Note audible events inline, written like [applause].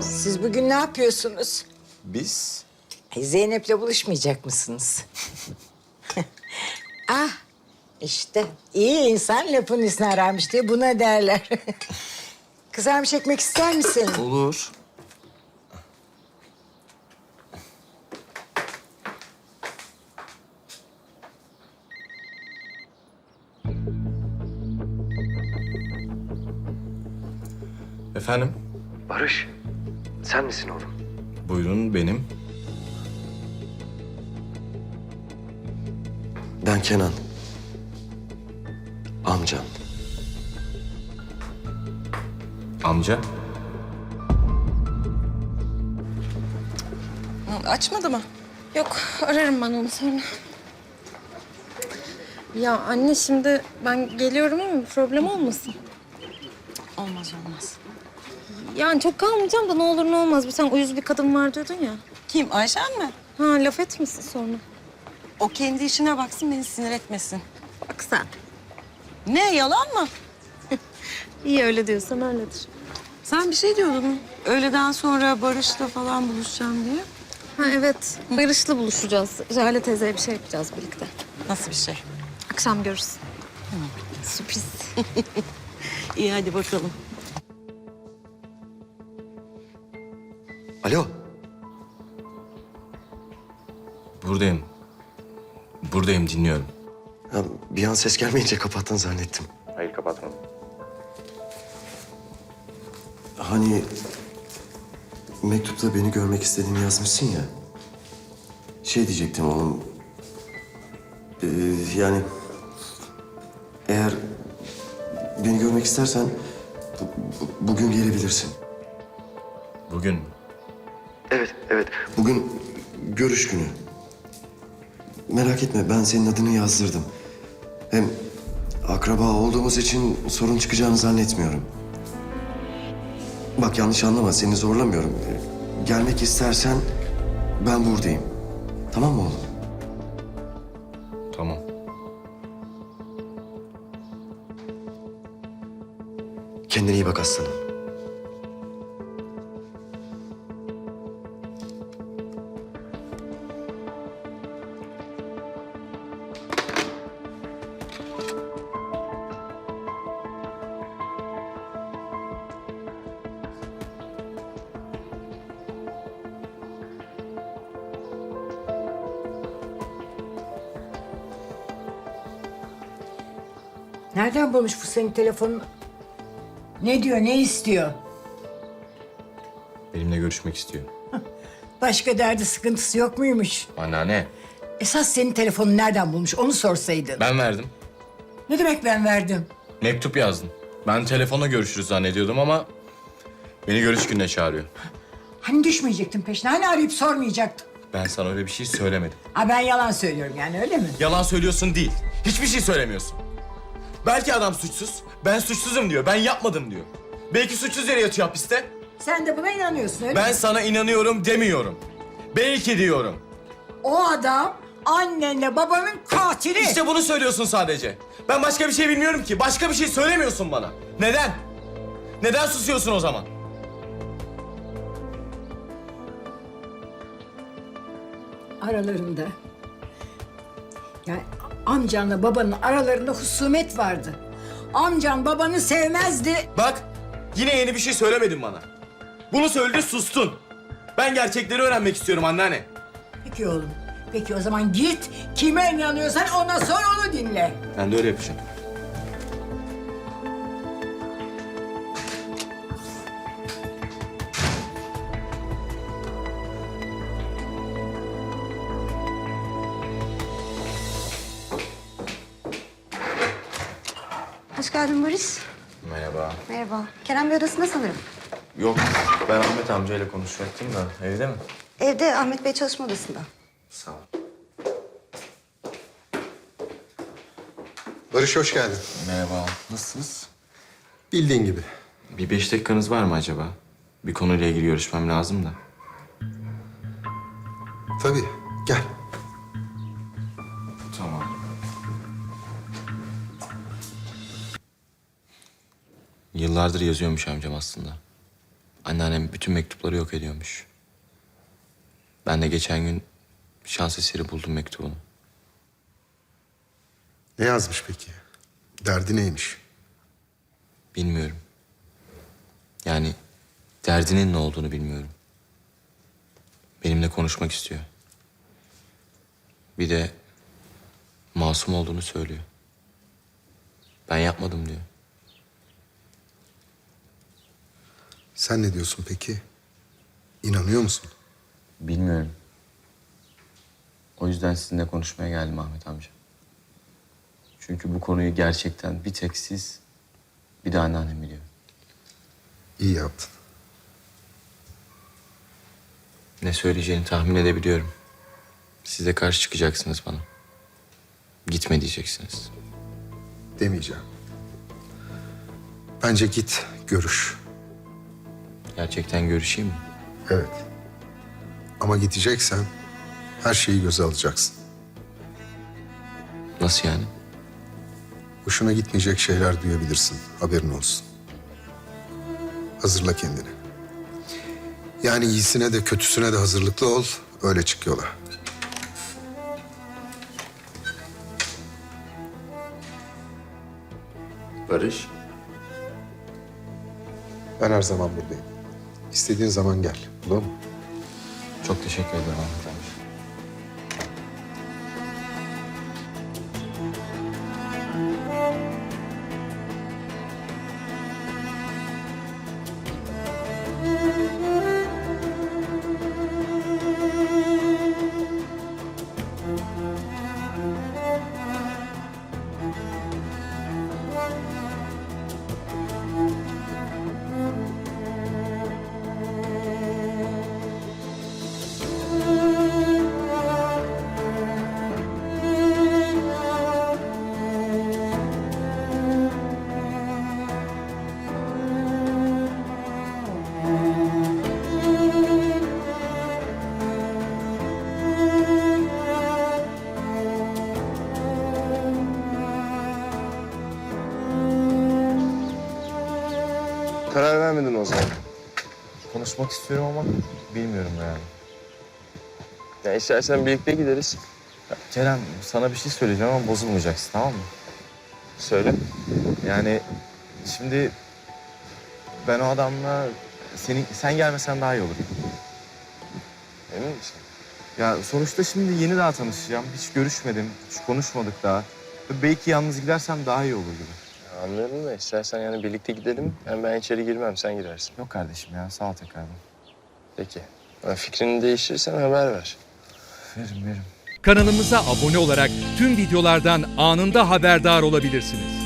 Siz bugün ne yapıyorsunuz? Biz Zeynep'le buluşmayacak mısınız? [laughs] ah işte iyi insan lafın üstüne ararmış diye buna derler. [laughs] Kızarmış ekmek ister misin? olur. Efendim? Barış, sen misin oğlum? Buyurun benim. Ben Kenan. Amcan. Amca. Açmadı mı? Yok, ararım ben onu sonra. Ya anne şimdi ben geliyorum ama problem olmasın. Olmaz olmaz. Yani çok kalmayacağım da ne olur ne olmaz. Bir sen uyuz bir kadın var diyordun ya. Kim Ayşen mi? Ha laf etmesin sonra. O kendi işine baksın beni sinir etmesin. Bak sen. Ne yalan mı? [laughs] İyi öyle diyorsan öyledir. Sen bir şey diyordun. Öğleden sonra Barış'la falan buluşacağım diye. Ha evet. Barış'la buluşacağız. Jale teyzeye bir şey yapacağız birlikte. Nasıl bir şey? Akşam görürsün. Sürpriz. [laughs] İyi hadi bakalım. Alo, Buradayım. Buradayım dinliyorum. ya bir an ses gelmeyince kapattın zannettim. Hayır kapatmadım. Hani mektupta beni görmek istediğini yazmışsın ya. Şey diyecektim oğlum. Ee, yani eğer beni görmek istersen bu- bu- bugün gelebilirsin. Bugün mü? Evet, evet. Bugün görüş günü. Merak etme, ben senin adını yazdırdım. Hem akraba olduğumuz için sorun çıkacağını zannetmiyorum. Bak yanlış anlama, seni zorlamıyorum. Ee, Gelmek istersen ben buradayım. Tamam mı oğlum? Tamam. Kendine iyi bak aslanım. Nereden bulmuş bu senin telefonunu? Ne diyor, ne istiyor? Benimle görüşmek istiyor. [laughs] Başka derdi sıkıntısı yok muymuş? Anneanne. Esas senin telefonunu nereden bulmuş onu sorsaydın. Ben verdim. Ne demek ben verdim? Mektup yazdım. Ben telefonla görüşürüz zannediyordum ama... ...beni görüş gününe çağırıyor. [gasps] Hani düşmeyecektin peşine, hani arayıp sormayacaktın? Ben sana öyle bir şey söylemedim. Ha ben yalan söylüyorum yani öyle mi? Yalan söylüyorsun değil. Hiçbir şey söylemiyorsun. Belki adam suçsuz. Ben suçsuzum diyor. Ben yapmadım diyor. Belki suçsuz yere yatıyor hapiste. Sen de buna inanıyorsun öyle Ben mi? sana inanıyorum demiyorum. Belki diyorum. O adam annenle babanın katili. İşte bunu söylüyorsun sadece. Ben başka bir şey bilmiyorum ki. Başka bir şey söylemiyorsun bana. Neden? Neden susuyorsun o zaman? aralarında. Yani amcanla babanın aralarında husumet vardı. Amcan babanı sevmezdi. Bak yine yeni bir şey söylemedin bana. Bunu söyledi sustun. Ben gerçekleri öğrenmek istiyorum anneanne. Peki oğlum. Peki o zaman git kime inanıyorsan ona sor onu dinle. Ben de öyle yapacağım. Hoş geldin Barış. Merhaba. Merhaba. Kerem Bey odasında sanırım. Yok ben Ahmet amcayla konuşacaktım da evde mi? Evde Ahmet Bey çalışma odasında. Sağ ol. Barış hoş geldin. Merhaba. Nasılsınız? Bildiğin gibi. Bir beş dakikanız var mı acaba? Bir konuyla ilgili görüşmem lazım da. Tabii. Gel. Yıllardır yazıyormuş amcam aslında. Anneannem bütün mektupları yok ediyormuş. Ben de geçen gün şans eseri buldum mektubunu. Ne yazmış peki? Derdi neymiş? Bilmiyorum. Yani derdinin ne olduğunu bilmiyorum. Benimle konuşmak istiyor. Bir de masum olduğunu söylüyor. Ben yapmadım diyor. Sen ne diyorsun peki? İnanıyor musun? Bilmiyorum. O yüzden sizinle konuşmaya geldim Ahmet amca. Çünkü bu konuyu gerçekten bir tek siz, bir de anneannem biliyor. İyi yaptın. Ne söyleyeceğini tahmin edebiliyorum. Siz de karşı çıkacaksınız bana. Gitme diyeceksiniz. Demeyeceğim. Bence git, görüş. Gerçekten görüşeyim mi? Evet. Ama gideceksen her şeyi göze alacaksın. Nasıl yani? Hoşuna gitmeyecek şeyler duyabilirsin. Haberin olsun. Hazırla kendini. Yani iyisine de kötüsüne de hazırlıklı ol. Öyle çık yola. Barış. Ben her zaman buradayım. İstediğin zaman gel. Olur mu? Çok teşekkür ederim Karar vermedin o zaman. Konuşmak istiyorum ama bilmiyorum yani. Ya istersen birlikte gideriz. Kerem sana bir şey söyleyeceğim ama bozulmayacaksın tamam mı? Söyle. Yani şimdi ben o adamla senin sen gelmesen daha iyi olur. Emin misin? Ya sonuçta şimdi yeni daha tanışacağım. Hiç görüşmedim, hiç konuşmadık daha. Belki yalnız gidersem daha iyi olur gibi. Ya anlıyorum da istersen yani birlikte gidelim. Yani ben içeri girmem, sen girersin. Yok kardeşim ya sağ ol tekrardan. Peki. Ha, fikrini değiştirirsen haber ver. Verim verim. Kanalımıza abone olarak tüm videolardan anında haberdar olabilirsiniz.